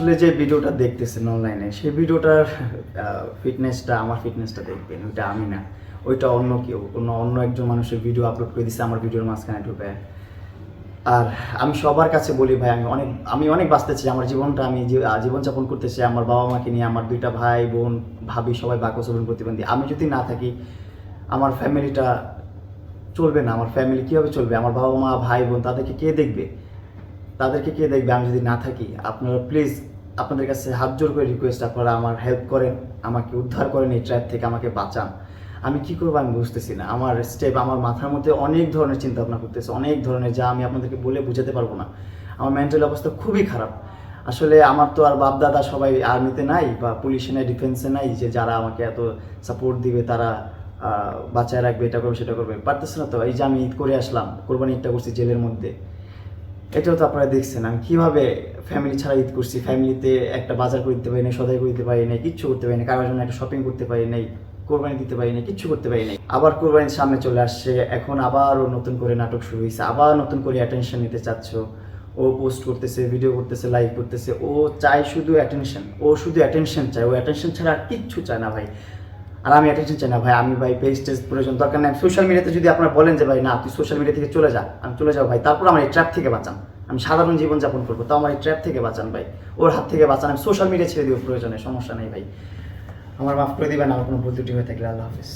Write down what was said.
আসলে যে ভিডিওটা দেখতেছেন অনলাইনে সেই ভিডিওটার ফিটনেসটা আমার ফিটনেসটা দেখবেন, ওইটা আমি না। ওইটা অন্য কেউ, অন্য অন্য একজন মানুষের ভিডিও আপলোড করে দিচ্ছে আমার ভিডিওর মাঝখানে ঢুকে। আর আমি সবার কাছে বলি ভাই, আমি অনেক আমি অনেক বাঁচতে চাই আমার জীবনটা আমি জীবনযাপন করতে চাই আমার বাবা মাকে নিয়ে, আমার দুইটা ভাই, বোন, ভাবি সবাই বাকসবন প্রতিবন্ধী। আমি যদি না থাকি, আমার ফ্যামিলিটা চলবে না, আমার ফ্যামিলি কীভাবে চলবে? আমার বাবা মা ভাই, বোন, তাদেরকে কে দেখবে? তাদেরকে কে দেখবে? আমি যদি না থাকি, আপনারা প্লিজ আপনাদের কাছে হাত জোর করে রিকোয়েস্ট আপনারা আমার হেল্প করেন, আমাকে উদ্ধার করেন এই ট্র্যাপ থেকে, আমাকে বাঁচান। আমি কি করব আমি বুঝতেছি না। আমার স্টেপ আমার মাথার মধ্যে অনেক ধরনের চিন্তা ভাবনা করতেছে, অনেক ধরনের যা আমি আপনাদেরকে বলে বুঝাতে পারব না। আমার মেন্টাল অবস্থা খুবই খারাপ। আসলে আমার তো আর বাপ দাদা সবাই আর্মিতে নাই বা পুলিশে নাই ডিফেন্সে নাই, যে যারা আমাকে এত সাপোর্ট দিবে, তারা বাঁচায় রাখবে, এটা করবে, সেটা করবে। পারতেছে না তো, এই যে আমি ঈদ করে আসলাম, কোরবানি ঈদটা করছি জেলের মধ্যে। এটাও তো আপনারা দেখছেন, আমি কীভাবে ফ্যামিলি ছাড়া ঈদ করছি? ফ্যামিলিতে একটা বাজার করে দিতে পারি নাই, সদাই করে দিতে পারি নাই, কিচ্ছু করতে পারি না কারোর জন্য একটা শপিং করতে পারি নাই, কোরবানি দিতে পারি নাই, কিচ্ছু করতে পারি নাই। আবার কোরবানির সামনে চলে আসছে, এখন আবারও নতুন করে নাটক শুরু হয়েছে, আবার নতুন করে অ্যাটেনশন নিতে চাচ্ছ। ও পোস্ট করতেছে ভিডিও করতেছে লাইভ করতেছে, ও চায় শুধু অ্যাটেনশন ও শুধু অ্যাটেনশন চায়, ও অ্যাটেনশন ছাড়া আর কিচ্ছু চায় না ভাই। আর আমি অ্যাটেনশন চাই না, ভাই। আমি, ভাই পেজ টেজ প্রয়োজন, দরকার নেই। সোশ্যাল মিডিয়াতে যদি আপনারা বলেন যে, ভাই, না, তুই সোশ্যাল মিডিয়া থেকে চলে যা, আমি চলে যাও ভাই, তারপর আমার এই ট্র্যাপ থেকে বাঁচান। আমি সাধারণ জীবনযাপন করব, তাও আমার এই ট্র্যাপ থেকে বাঁচান, ভাই। ওর হাত থেকে বাঁচান, আমি সোশ্যাল মিডিয়া ছেড়ে দিব, প্রয়োজনে, সমস্যা নেই, ভাই। আমার মাফ করে দিবেন, আমার কোনো ভুল ত্রুটি হয়ে থাকলে, আল্লাহ হাফিজ।